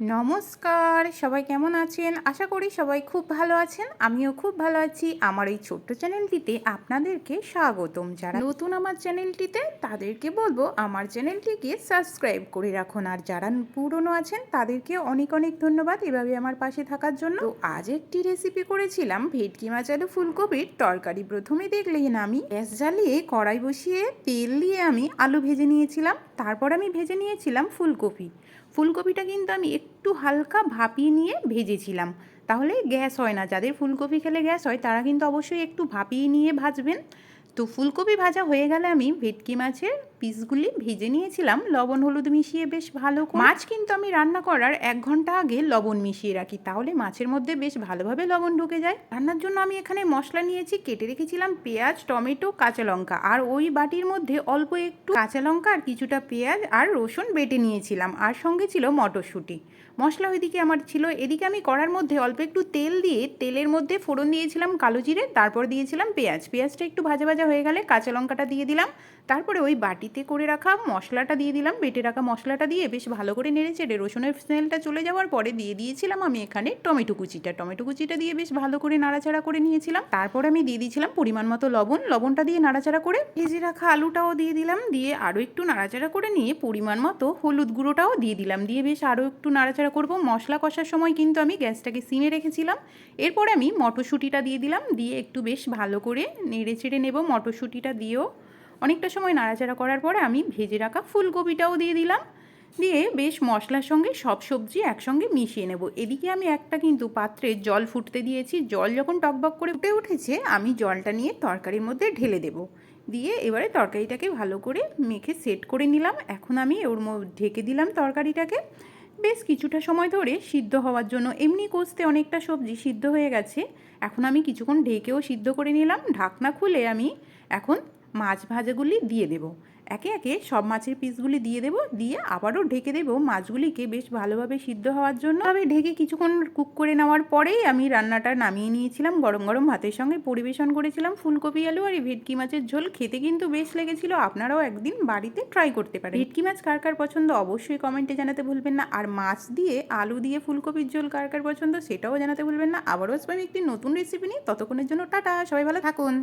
নমস্কার, সবাই কেমন আছেন? আশা করি সবাই খুব ভালো আছেন। আমিও খুব ভালো আছি। আমার এই ছোট্ট চ্যানেলটিতে আপনাদেরকে স্বাগতম। যারা নতুন আমার চ্যানেলটিতে, তাদেরকে বলব আমার চ্যানেলটিকে সাবস্ক্রাইব করে রাখুন। আর যারা পুরনো আছেন, তাদেরকে অনেক অনেক ধন্যবাদ এভাবে আমার পাশে থাকার জন্য। তো আজ একটি রেসিপি করেছিলাম, ভেটকি মাছ আলু ফুলকপির তরকারি। প্রথমে দেখলেন আমি গ্যাস জ্বালিয়ে কড়াই বসিয়ে তেল দিয়ে আমি আলু ভেজে নিয়েছিলাম। তারপর আমি ভেজে নিয়েছিলাম ফুলকপি। ফুলকপিটা কিন্তু আমি একটু হালকা ভাপিয়ে নিয়ে ভেজেছিলাম। তাহলে গ্যাস হয় না, যাদের ফুলকপি খেলে গ্যাস হয়, তারা কিন্তু অবশ্যই একটু ভাপিয়ে নিয়ে ভাজবেন। তো ফুলকপি ভাজা হয়ে গেলে আমি ভেটকি মাছের পিসগুলি ভেজে নিয়েছিলাম। লবণ, হলুদ মিশিয়ে বেশ ভালো মাছ কিন্তু আমি রান্না করার এক ঘণ্টা আগে লবণ মিশিয়ে রাখি। তাহলে মাছের মধ্যে বেশ ভালোভাবে লবণ ঢুকে যায়। রান্নার জন্য আমি এখানে মশলা নিয়েছি, কেটে রেখেছিলাম পেঁয়াজ, টমেটো, কাঁচা লঙ্কা। আর ওই বাটির মধ্যে অল্প একটু কাঁচা লঙ্কা আর কিছুটা পেঁয়াজ আর রসুন বেটে নিয়েছিলাম। আর সঙ্গে ছিল মটরশুঁটি। মশলা ওইদিকে আমার ছিল। এদিকে আমি করার মধ্যে অল্প একটু তেল দিয়ে তেলের মধ্যে ফোড়ন দিয়েছিলাম কালো জিরে, তারপর দিয়েছিলাম পেঁয়াজ। পেঁয়াজটা একটু ভাজা ভাজা হয়ে গেলে কাঁচা লঙ্কাটা দিয়ে দিলাম। তারপরে ওই বাটিতে করে রাখা মশলাটা দিয়ে দিলাম। বেটে রাখা মশলাটা দিয়ে বেশ ভালো করে নেড়ে চেড়ে রসুনের স্মেলটা চলে যাওয়ার পরে দিয়ে দিয়েছিলাম আমি এখানে টমেটো কুচিটা। টমেটো কুচিটা দিয়ে বেশ ভালো করে নাড়াচাড়া করে নিয়েছিলাম। তারপরে আমি দিয়ে দিয়েছিলাম পরিমাণ মতো লবণ। লবণটা দিয়ে নাড়াচাড়া করে ভেজে রাখা আলুটাও দিয়ে দিলাম। দিয়ে আরও একটু নাড়াচাড়া করে নিয়ে পরিমাণ মতো হলুদ গুঁড়োটাও দিয়ে দিলাম। দিয়ে বেশ আরও একটু নাড়াচাড়া করব। মশলা কষার সময় কিন্তু আমি গ্যাসটাকে সিমে রেখেছিলাম। এরপরে আমি মটরশুঁটিটা দিয়ে দিলাম। দিয়ে একটু বেশ ভালো করে নেড়ে চেড়ে নেব মটরশুঁটিটা দিয়েও অনেকটা সময় নাড়াচাড়া করার পরে আমি ভেজে রাখা ফুলকপিটাও দিয়ে দিলাম। দিয়ে বেশ মশলার সঙ্গে সব সবজি একসঙ্গে মিশিয়ে নেব। এদিকে আমি একটা কিন্তু পাত্রে জল ফুটতে দিয়েছি। জল যখন টকবক করে ফুটে উঠেছে, আমি জলটা নিয়ে তরকারির মধ্যে ঢেলে দেব। দিয়ে এবারে তরকারিটাকে ভালো করে মেখে সেট করে নিলাম। এখন আমি ওর ঢেকে দিলাম তরকারিটাকে। বেশ কিছুটা সময় ধরে সিদ্ধ হওয়ার জন্য এমনি কষতে অনেকটা সবজি সিদ্ধ হয়ে গেছে। এখন আমি কিছুক্ষণ ঢেকেও সিদ্ধ করে নিলাম। ঢাকনা খুলে আমি এখন মাছ ভাজাগুলি দিয়ে দেব। একে একে সব মাছের পিসগুলি দিয়ে দেব, দিয়ে আবারও ঢেকে দেবো মাছগুলিকে বেশ ভালোভাবে সিদ্ধ হওয়ার জন্য। আমি ঢেকে কিছুক্ষণ কুক করে নেওয়ার পরেই আমি রান্নাটা নামিয়ে নিয়েছিলাম, গরম গরম ভাতের সঙ্গে পরিবেশন করেছিলাম ফুলকপি আলু আর এই ভেটকি মাছের ঝোল। খেতে কিন্তু বেশ লেগেছিল, আপনারাও একদিন বাড়িতে ট্রাই করতে পারেন। ভেটকি মাছ কার কার পছন্দ অবশ্যই কমেন্টে জানাতে ভুলবেন না, আর মাছ দিয়ে আলু দিয়ে ফুলকপির ঝোল কার কার পছন্দ সেটাও জানাতে ভুলবেন না। আবারও আসবেন একটি নতুন রেসিপি নিয়ে, ততক্ষণের জন্য টাটা, সবাই ভালো থাকুন।